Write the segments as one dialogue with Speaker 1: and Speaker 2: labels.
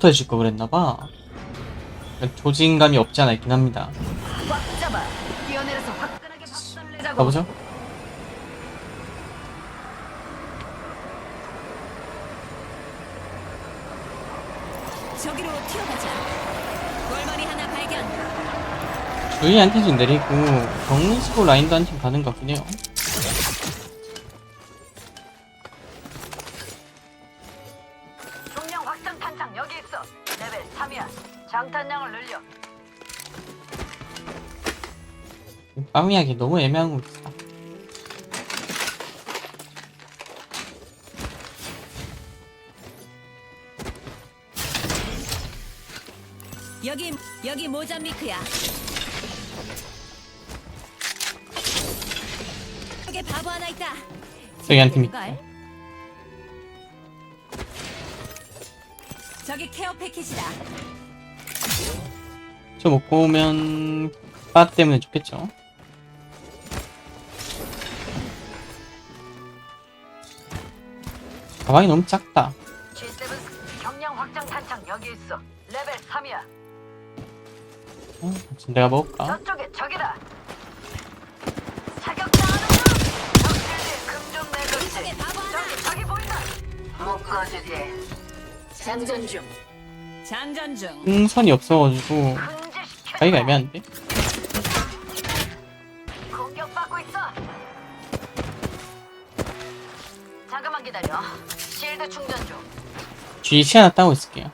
Speaker 1: 서포터 해줄 거 그랬나봐. 조진감이 없지 않아 있긴 합니다. 가보죠.
Speaker 2: 저기로 튀어가자. 골머리 하나 발견.
Speaker 1: 주희한테 좀 내리고 정리시고 라인도 한 팀 가는 것 같긴 해요. 빠미하기 너무 애매한 거 있어.
Speaker 2: 여기 여기 모잠비크야. 여기 바보 하나 있다.
Speaker 1: 저기 한팀
Speaker 2: 걸. 저기 케어 패키지다.
Speaker 1: 저 먹고 오면 빠 때문에 좋겠죠. 가방이 너무 작다.
Speaker 2: G7 경량 확장 탄창 여기 있어. 레벨 3이야.
Speaker 1: 어, 지금 내가 먹을까?
Speaker 2: 저쪽에 적이다. 사격 당하는 중. 적실지 금좀 내줬지. 저기 저기 보인다. 못 꺼주게. 장전 중. 장전 중.
Speaker 1: 풍선이 없어가지고. 가기가 애매한데?
Speaker 2: 공격받고 있어. 잠깐만 기다려. 실드 충전 중.
Speaker 1: G 시 하나 따고 있을게요.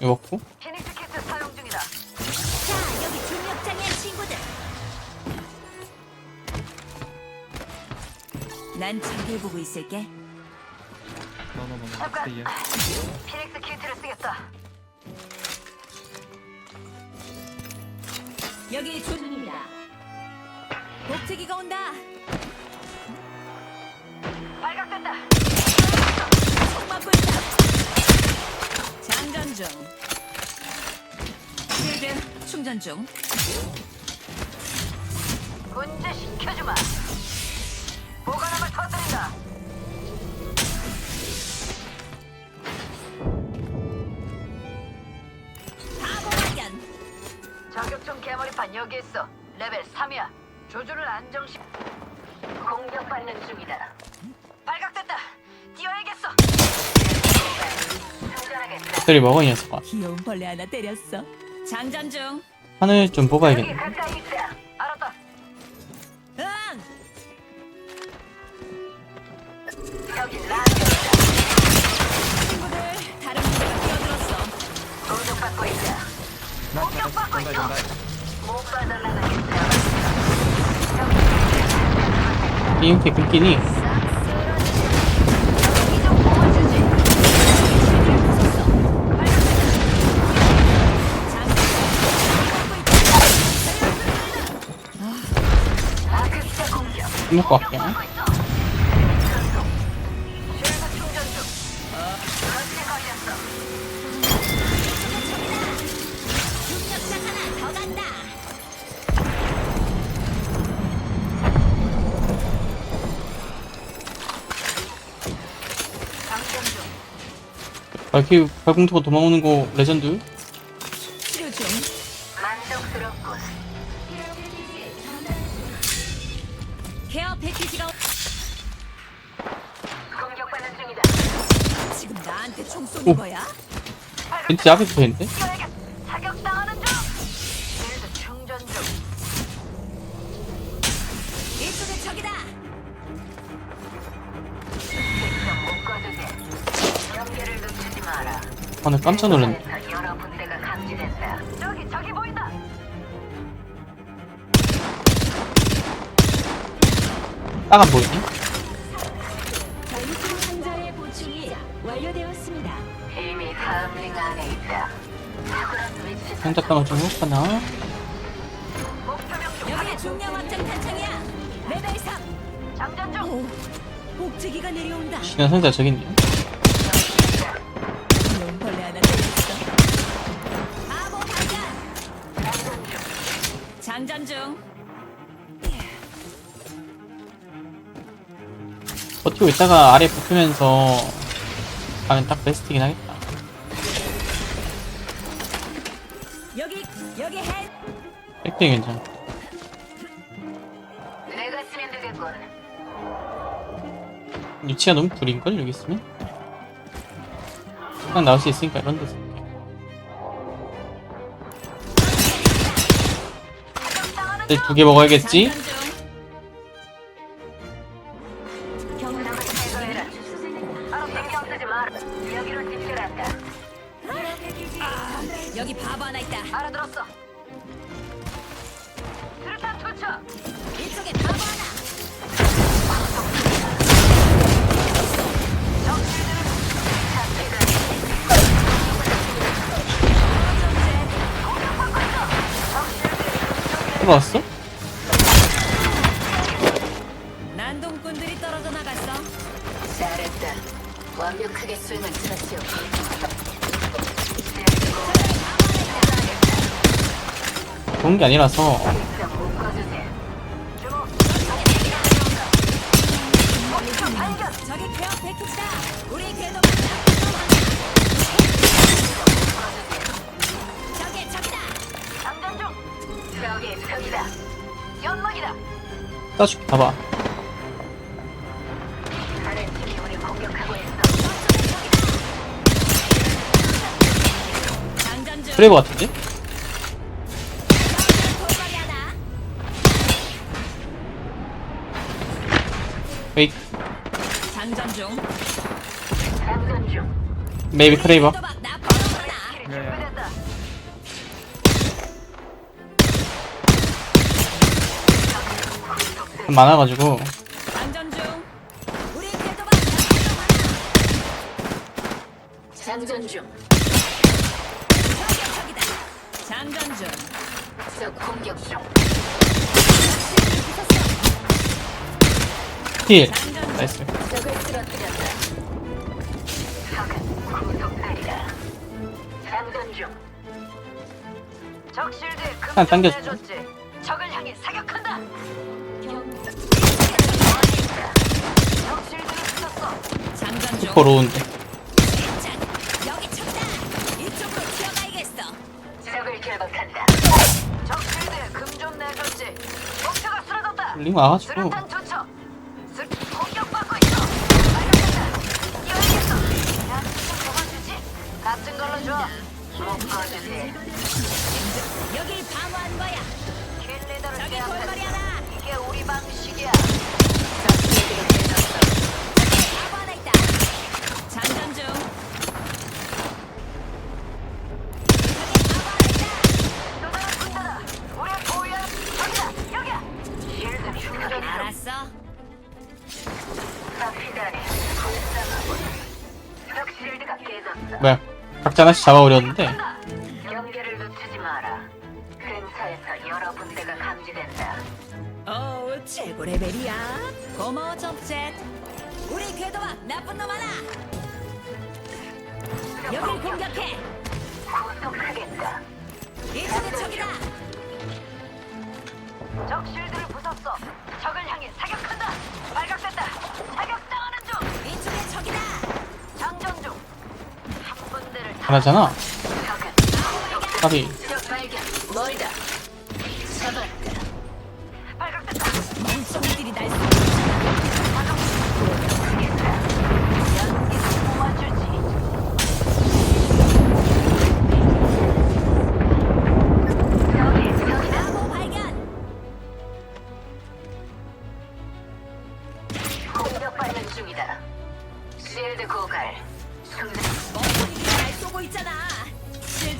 Speaker 1: 이거 먹고
Speaker 2: 피닉스 키트 사용 중이다. 자, 여기 중력장애 친구들. 난 장길 보고 있을게. 잠깐.
Speaker 3: Stay here.
Speaker 2: 피닉스 키트를 쓰겠다. 여기 조준입니다. 복제기가 온다. 발각된다. 총 맞고 있다. 장전 중. 필드 충전 중. 문제 시켜주마. 보관함을 터뜨린다. 바보 발견. 저격중 개머리판 여기 있어. 레벨 3이야. 조준을 안정시. 공격받는 중이다.
Speaker 1: 배터리 먹어 이 녀석아.
Speaker 2: 귀여운 벌레 하나 때렸어. 장전 중.
Speaker 1: 하늘 좀 뽑아야겠네.
Speaker 2: 가까이 있어. 알았다. 응. 여기 라디오다. 친구들 다른 문제가 뛰어들었어. 공격받고 있다. 공격받고 있어. 못 받아나가겠다.
Speaker 1: 이렇게 끊기니 술 먹고 갈게요. 발키 발공토가 도망오는 거 레전드.
Speaker 2: 나한테 총 쏘는
Speaker 1: 오.
Speaker 2: 거야?
Speaker 1: 왠지 앞에 붙어 있는데?
Speaker 2: 사격당하는 중. 실드 충전 중. 이쪽에 적이다. 직접 못 꺼주게. 연계를 놓치지 마라.
Speaker 1: 아, 나 깜짝 놀랐네. 딱 안 보이네?
Speaker 2: 탁월한 위치.
Speaker 1: 상작당을 좀 해볼까나?
Speaker 2: 여기 중량 확장 탄창이야. 레벨 3. 장전 중. 복제기가 내려온다.
Speaker 1: 지난 상자 저기 있네요.
Speaker 2: 벌레 하나 발견. 장전 중.
Speaker 1: 버티고 있다가 아래 붙으면서 가면 딱 베스트긴 하겠다. 백대 괜찮아.
Speaker 2: 내가 쓰면 되겠군.
Speaker 1: 위치가 너무 구린걸 여기 있으면? 그냥 나올 수 있으니까 이런 데 쓸게. 이제 두개 먹어야겠지?
Speaker 4: 경로
Speaker 2: 제거해라. 바로 신경 쓰지 마라. 여기로 집결한다.
Speaker 4: 여기 바보 하나 있다.
Speaker 2: 알아들었어. 수류탄 투척.
Speaker 4: 이쪽에 바보 하나.
Speaker 1: 해봤어?
Speaker 4: 난동꾼들이 떨어져 나갔어.
Speaker 2: 잘했다. 완벽하게 수행을 들었죠.
Speaker 1: 좋은 게 아니라서
Speaker 4: 저기 케어 패키지다. 우리 궤도 저기 저기다.
Speaker 2: 장전 중. 저기 저기다. 연막이다.
Speaker 1: 따줄게 봐봐.
Speaker 2: 다른 팀이 우리 공격하고 있어.
Speaker 4: 장전 중.
Speaker 1: 프레버 같은데?
Speaker 4: 돌발이 하나.
Speaker 1: 페이크
Speaker 4: 장전 중.
Speaker 2: 장전 중.
Speaker 1: 메이비 크레이버.
Speaker 2: 길이 준비된다.
Speaker 1: 좀 많아가지고
Speaker 4: 장전 중. 우리.
Speaker 2: 장전 중.
Speaker 4: 장전 중.
Speaker 2: 적 공격 중.
Speaker 1: 힐
Speaker 4: 장전 중.
Speaker 1: 나이스
Speaker 2: 적을 쓰러뜨렸다. 적은 구속되리라. 장전 중. 적 실드에
Speaker 1: 하나 당겨줘.
Speaker 2: 내줬지. 적을 향해 사격한다. 적 실드를 붙였어.
Speaker 4: 장전 중.
Speaker 1: 슈퍼 로운데
Speaker 4: 진짜 여기 쳤다. 이쪽으로 튀어가야겠어.
Speaker 2: 적을 결박한다. 적 실드에 금 좀 내줬지. 목표가 쓰러졌다.
Speaker 1: 링 와가지고
Speaker 2: 수류탄 투척. 수 공격받고 있어. 알겠다. 뛰어야겠어. 야, 좀 먹어주지. 같은 걸로 줘. 먹어주지.
Speaker 4: 여기 방어한 거야.
Speaker 2: 킬리더를
Speaker 4: 저기
Speaker 2: 제압했어.
Speaker 4: 돌발이 하나.
Speaker 2: 이게 우리 방식이야. 적실드를 내줬어.
Speaker 4: 저기 바보 하나 있다. 장전 중. 저기 바보 하나 있다.
Speaker 2: 또 다른 군대다. 우리의 보호야. 저기다. 여기야. 실드 충전.
Speaker 4: 알았어.
Speaker 2: 삽시다니. 불쌍하군.
Speaker 1: 뭐야 각자 하나씩 잡아오렸는데
Speaker 2: 경계를 늦추지 마라. 근처에서 여러 군데가 감지된다.
Speaker 4: 어우 최고 레벨이야. 고마워 점셋. 우리 궤도와 나쁜 놈 하나. 여길 공격해.
Speaker 2: 구속하겠다.
Speaker 4: 이쪽에 적이다.
Speaker 2: 적 실드를 부쉈어. 적을 향해 사격한다. 발각됐다. 사격 적은
Speaker 1: 까비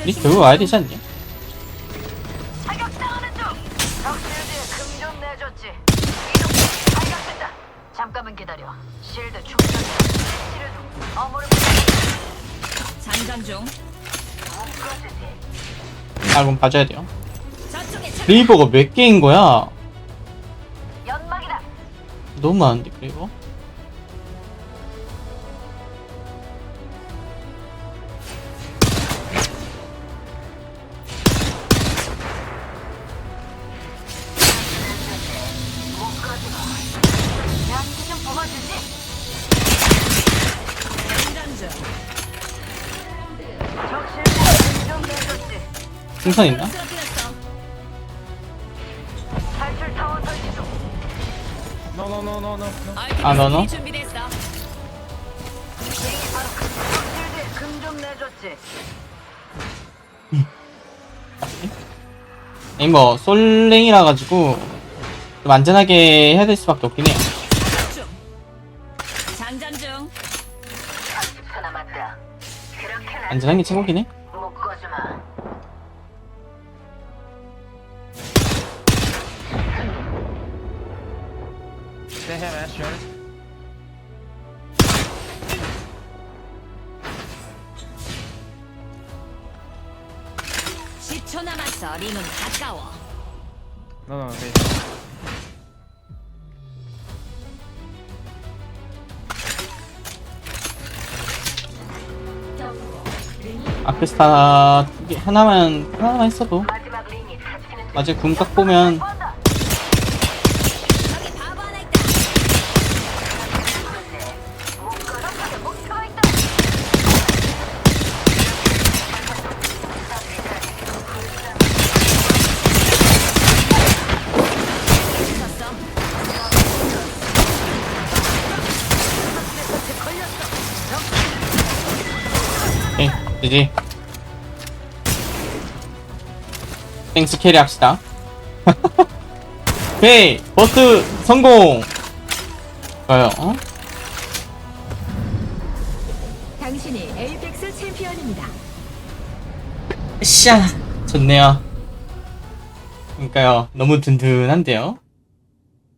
Speaker 1: 우리
Speaker 4: 중-
Speaker 1: 결국 와야 되지 않냐?
Speaker 2: 사격당하는 중. 적 실드에 금좀 내줬지. 이동 발각됐다. 잠깐만 기다려. 실드 충전 중. 치료 중. 어무를
Speaker 4: 장전 중.
Speaker 2: 묶어주지.
Speaker 1: 아 그럼 봐줘야 돼요
Speaker 4: 저쪽에.
Speaker 1: 크레이버가 몇 개인 거야?
Speaker 2: 연막이다.
Speaker 1: 너무 많은데 크레이버? 풍선 있나? 아 너너? 이뭐 솔랭이라 가지고 좀 안전하게 해야 될 수밖에 없긴 해. 안전한 게 최고긴 해.
Speaker 3: They have Asher.
Speaker 4: 10초 남았어. 링은 가까워.
Speaker 3: No, no, they.
Speaker 1: 아크스타 두 개- 하나만 하나만 했어도
Speaker 2: 마지막 링이 닫히는
Speaker 1: 나중에 궁각 보면 땡스 캐리 합시다. 오케이 버스 성공. 좋아요. 어?
Speaker 4: 당신이 에이펙스 챔피언입니다.
Speaker 1: 샤 좋네요. 그러니까요 너무 든든한데요.